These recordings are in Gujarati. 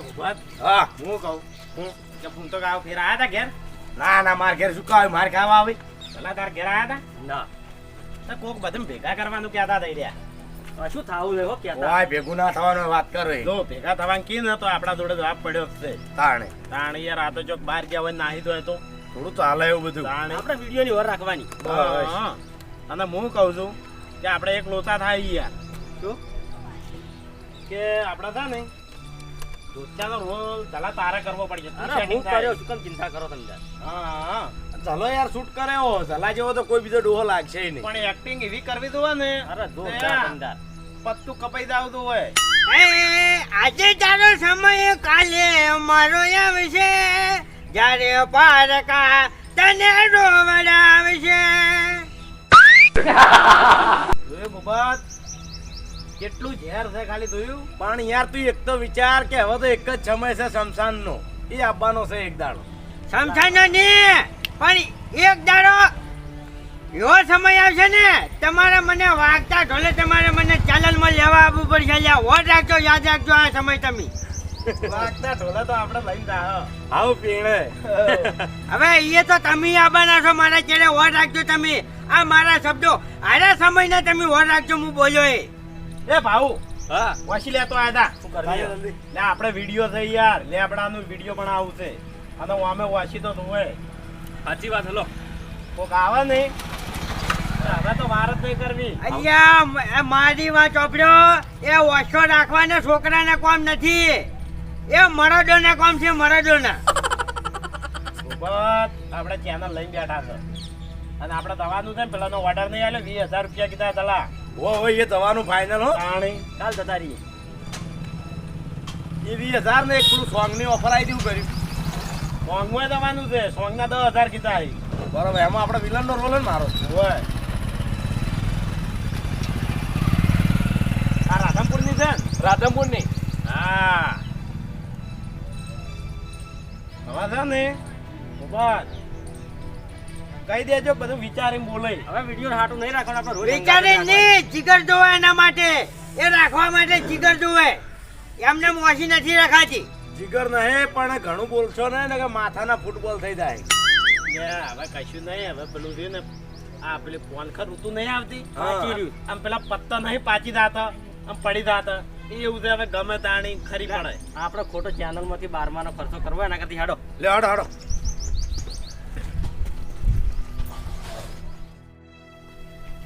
ભૂપત હા. હું કહું હું કે હું તો ગાવ ફેર આયા હતા ઘેર? ના ના માર ઘેર શું કાવે માર ખાવા આવી. પેલા તાર ઘેર આયા તા? ના. તો કોક બધું ભેગા કરવાનું કહેતા થઈ રહ્યા. આ શું થાવું લેવો કેતા ઓય ભેગું ના થવાનું વાત કરે જો ભેગા થવાનું કી ને તો આપણા જોડે જવાબ પડ્યો છે. તાણે. તાણ યાર આ તો ચોક બહાર ગયા હોય નાહી દો તો. થોડું ચાલે એવું બધું. તાણ. આપણે વીડિયો ની ઓર રાખવાની. બસ. અને હું કહું છું કે આપણે એક લોચા થાય યાર. શું? કે આપણે છે ને લોચાનો રોલ તલા તારે કરવો પડશે. અરે હું કર્યો શું કેમ ચિંતા કરો તમે હા. હા. યાર શૂટ કર્યો. ઝલા જેવો તો કોઈ બીજો ડોહો લાગશે નહીં. પણ એક્ટિંગ એવી કરવી તો ને અરે જોરદાર પત્તું કપાઈ જાવતું હોય. આજે તારો સમય કાલે મારો આવશે જ્યારે પારકા તને રોવડાવશે કેટલું ઝેર છે ખાલી જોયું? પણ યાર તું એક તો વિચાર કે હવે તો એક જ સમય છે શમશાન નો એ આવવાનો છે એક દાડો. સમસાનો નહીં પણ એક દાડો એવો સમય આવશે ને તમારે મને વાગતા ઢોલે તમારે મને ચાલનમાં લેવા આવવું પડશે. લ્યા વોટ રાખજો યાદ રાખજો આ સમય તમે. વાગતા ઢોલે તો આપણે લઈને જાઓ. આવ પીણે. હવે એ તો તમે આવવાના છો મારા ચેડે વોટ રાખજો તમે. આ મારા શબ્દો આરા સમયના તમે વોટ રાખજો હું બોલ્યો એ. એ ભાઉ હા. વસી લેતો આયા શું તા કરવી લે આપણે વીડિયો છે યાર. લે આપણાનું વીડિયો પણ આવું છે. અને હું અમે વાસી તો ધોવે સાચી વાત હલો. કોક આવે નહીં? હવે તો વાર નહીં કરવી. અહીંયા મારી વાત ચોપડ્યો એ ઓછો રાખવાના છોકરાના કોમ નથી. એ મરદોના કોમ છે મરદોના બસ આપણે ચેનલ લઈને બેઠા છે. અને આપણે દવાનું છે પેલાનો ઓર્ડર નહીં આવ્યો વીસ હજાર રૂપિયા કીધા તલા હો એ દવાનું ફાઇનલ હો. તાણી કાલ જતા રહીએ. એ વીસ હજાર ને એક પેલું સોંગની ઓફર આવી દેવું કર્યું. સોંગમાં દવાનું છે સોંગના દસ હજાર કીધા આવી બરોબર એમાં આપણે વિલન નો રોલ ને મારો. હોય. આ રાધનપુરની છે ને? ની હા. હવે છે ને બસ કહી દેજો બધું વિચારીને બોલે. હવે વીડિયો હાટું નહીં રાખવાનો આપણે રોજ વિચારે નહીં જીગર જોવે એના માટે. એ રાખવા માટે જીગર જોવે. એમને મોસી નથી રખાતી. જીગર નહીં પણ ઘણું બોલશો ને ને કે માથાના ફૂટબોલ થઈ જાય. હવે કશું નહીં હવે પેલું રહ્યું ને આ પેલી ફોન ખર ઋતુ નહીં આવતી. આમ પેલા પત્તા નહીં પાચી દાતા આમ પડી જાતા એવું છે હવે ગમે તાણી ખરી પડે. આપણે ખોટો ચેનલમાંથી બારમાનો ખર્ચો કરવો એના કરતી હાડો. લે હાડો હડો.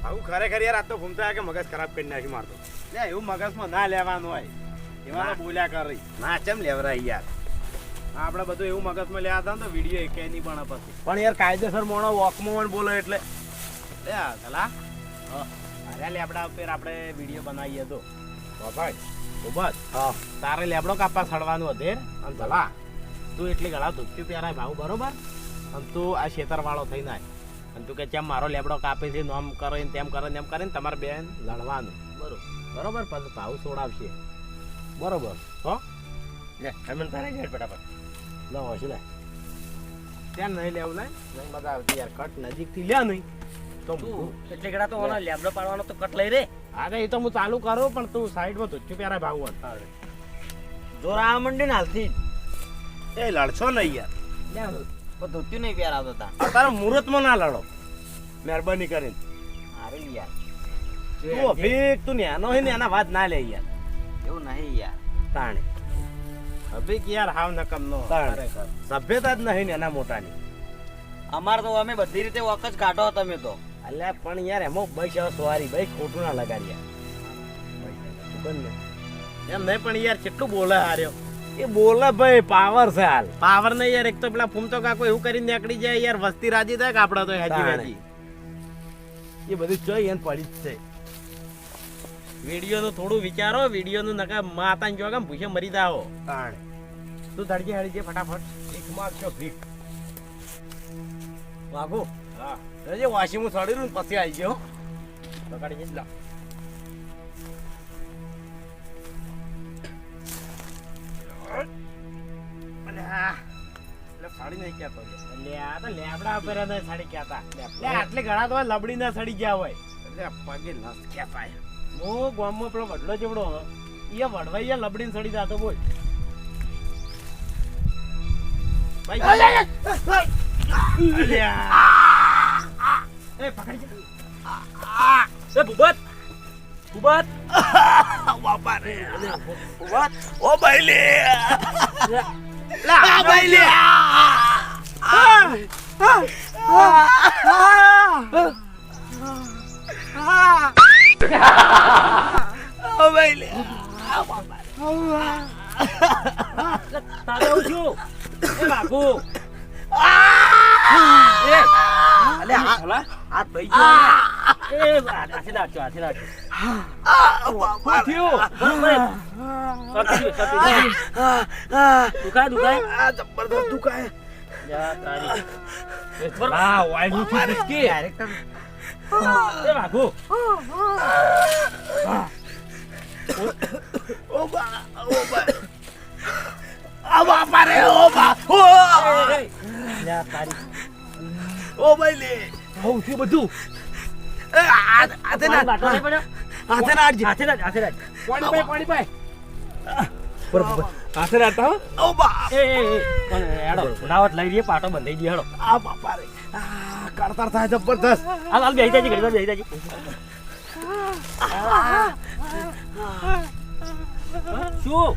આવું ખરેખર યાર આ તો ઘૂમતા કે મગજ ખરાબ કરી નાખી મારતો. લે એવું મગજમાં ના લેવાનું હોય. એમાં તો બોલ્યા કરી. ના ચમ લેવરાય યાર? આપણે બધું એવું મગજમાં લેવા હતા ને તો વીડિયો એક નહીં પણ પછી. પણ યાર કાયદેસર મોણો વોકમાં બોલો એટલે. લે ગલા અરે લેબડા ઉપર આપણે વીડિયો બનાવીએ તો. ભાઈ. ઊભા હા. તારે લેબડો કાપવા સડવાનું હતે અને ભલા તું એટલી ગળા ધૂપતી ત્યારે ભાવ બરોબર? અને તું આ શેતર વાળો થઈને આય. અને તું કે જેમ મારો લેબડો કાપે છે નોમ કરે ને તેમ કરે ને એમ કરીને તમારે બેન લડવાનું. બરોબર. બરોબર? પછી ભાવ છોડાવશે બરોબર. હો? લે હેમંત તારે ઘેર ફટાફટ. લો હશે લે. ત્યાં નહીં લેવું લે. નહીં મજા આવતી યાર કટ નજીકથી લે નહીં. તો એટલે ગડા તો ઓનો લેબડો પાડવાનો તો કટ લઈ રે. અરે એ તો હું ચાલુ કરું પણ તું સાઈડમાં ધોચ્યું પહેરાય ભાવ જોરા આ મંડી ને હાલથી. એ લડશો નહીં યાર. પણ ધોત્યું નહીં પ્યાર આવતો તા. આ તારા મુહૂર્તમાં ના લડો. મહેરબાની કરીને. અરે યાર. તું અભિક તું ન્યાનો હોય ને એના વાત ના લે યાર. એવું નહીં યાર. તાણે. અભિક યાર હાવ નકમ નો સભ્યતા જ નહીં ને એના મોટાની. અમારે તો અમે બધી રીતે વખત કાઢો તમે તો. અલ્યા પણ યાર એમાં બસ સવારી ભાઈ ખોટું ના લગાડ્યા યાર. એમ નહીં પણ યાર કેટલું બોલે હાર્યો. એ બોલે ભાઈ પાવર છે હાલ. પાવર નહીં યાર એક તો પેલા ફૂમતો કાકો એવું કરીને નીકળી જાય યાર વસ્તી રાજી થાય કે આપડે તો હાજી હાજી. એ બધું જોઈ એને પડી જ છે. વીડિયો નું થોડું વિચારો વીડિયો નું નકા માતા જો કેમ ભૂસે મરી જાઓ. તાણે. તું ધડકી હળી જે ફટાફટ. ભીખ માગશો ભીખ. વાગો હા. રજે વાશી હું સડી પછી આવી ગયો. બગાડી જ. લા સાડી નહીં કહેતો લે આ તો લેબડા પહેરે ને સડી કહેતા લે આટલી ઘણા તો લબડી ના સડી ગયા હોય એટલે પગે નસ ખેપાય હું ગામમાં પેલો વડલો જેવડો એ વડવાઈ લબડીને સડી જાતો બોલ એ પકડી. એ ભૂપત ભૂપત ઓ તારે આવું છું એ બાપુ આ આ ભાઈ ગયો હાથે નાખજો હાથે નાખજો શું થયું દુખાય દુખાય જબરદસ્ત દુખાય ઓ હું થયું બધું હાથે ના બાટલો નહીં પડ્યો. હાથે ના આડજે હાથે હાથે પાણી પાય પાણી પાય. હાથે રાખતા ઓ બા એ એ એ. પણ હેડો નાવત લઈ લઈએ પાટો બંધાઈ દઈએ હેડો. આ બાપા રે. આ થાય જબરદસ્ત. હાલ હાલ બેસી જાજી ઘડી વાર જાજી. શું?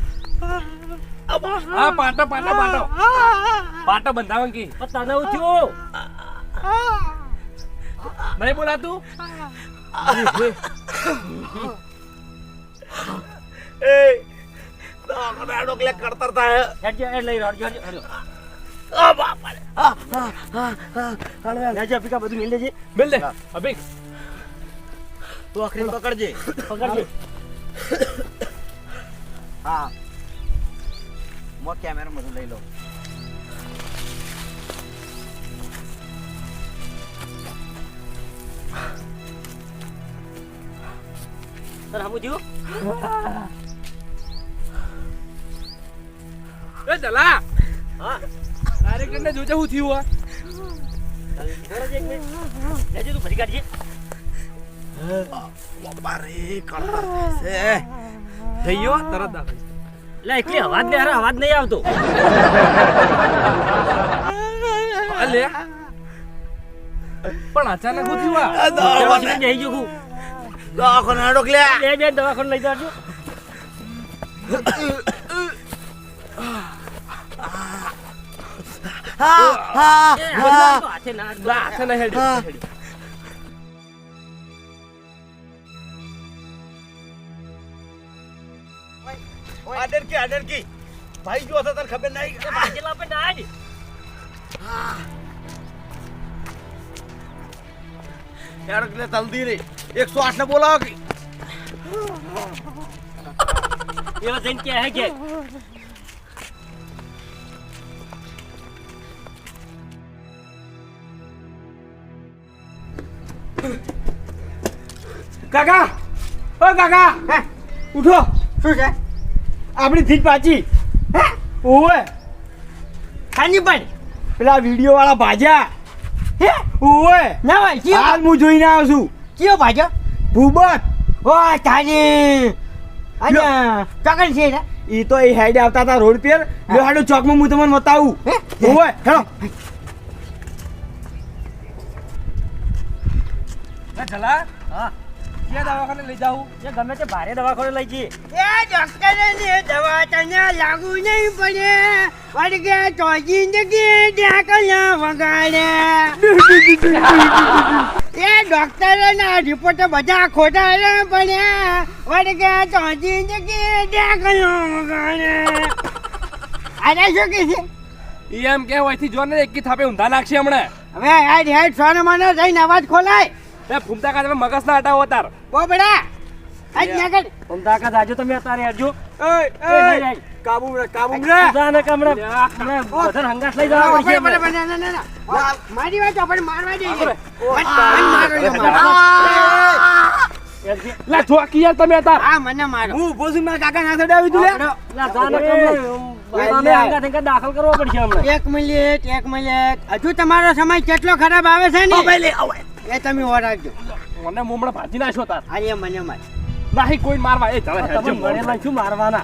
હા પાટો પાટો પાટો. પાટો બંધાવન કી. હું થયું નહીં બોલાતું એ તો રાડો કે કડતર થાય. હેડજો હેડ લઈ રહ્યો હેડજો આ બાપા રે આ આ આ આ હેડજો અફિકા બધું મિલ લેજે મિલ દે. અભિક તું આખરી પકડજે. પકડજે. હા. મો કેમેરા બધું લઈ લો. હમું થયું એ ચલા હા ડાયરેક્ટર ને જોજે શું થયું આ લેજે તું ફરી કાઢજે બાપા રે કડતર થાય છે થઈ ગયો તરત દાખલ લે એકલી અવાજ નહીં હારે અવાજ નહીં આવતો અલે પણ અચાનક શું થયું આ જઈ જવું દવાખાને લે. બે બે દવાખાને લઈ જાજો. હાથે નહીં હેડી. આડર કે આડર કી ભાઈ જો તને ખબર નહીં એ ભાજેલા પર યાર કે જલ્દી રે. 108 ને બોલાવો કે. એવા જઈને કે હે કે? કાકા! ઓ કાકા! હે, ઉઠો. શું છે? આપણી થીજ પાછી. હે? ઓવે ખાની પણ. પેલા વીડિયો વાળા ભાજ્યા. હે? ઓવે ના ભાઈ હાલ હું જોઈને આવ્યો છું. કયો ભાજ્યો ભૂબત ઓ તાજી અચ્છા ચોકન છે ને ઈ તો એ હેડ આવતા હતા રોડ પર લ્યો હાડો ચોકમાં હું તમને બતાવું ઓવે હેડો એ ચલા હા ક્યાં દવાખાને લઈ જાઉં જે ગમે તે ભારે દવાખાને લઈ જઈએ એ ડોક્ટરે ને દવા તને લાગુ નહીં પડે વળગે તો જિંદગી ઢાકલા વગાડે એ ડોક્ટર ના રિપોર્ટ બધા ખોટા પડ્યા. ગયા તો હજી ઢાકલા ત્યાં અરે શું કે છે? ઈ એમ કે હોયથી જો ને એકી થાપે ઊંધા નાખશે હમણાં. હવે હેડ હેડ સોને મને જઈને અવાજ ખોલાય. એ ફૂમતા કાઢે મગજ ના હટાવો તાર બોબડા. આજ નગર ફૂમતા કા આજો તમે અત્યારે આજો ઓય એ નહીં. કાબુ રે કાબુ લઈ જવા પડશે. ના, ના. મારી વાત આપણે મારવા. મન- મન. લા યાર તમે હા મને મારો. હું મારા કાકા ના તું લા, જાને દાખલ કરવો પડશે હમણાં એક મિનિટ એક મિનિટ. હજુ તમારો સમય કેટલો ખરાબ આવે છે ને? એ તમે ઓરાજો મને મુમડા ભાજી નાખ્યો તાર. અરે મને માર. નહીં કોઈ મારવા. એ તમે મળેલા શું મારવાના?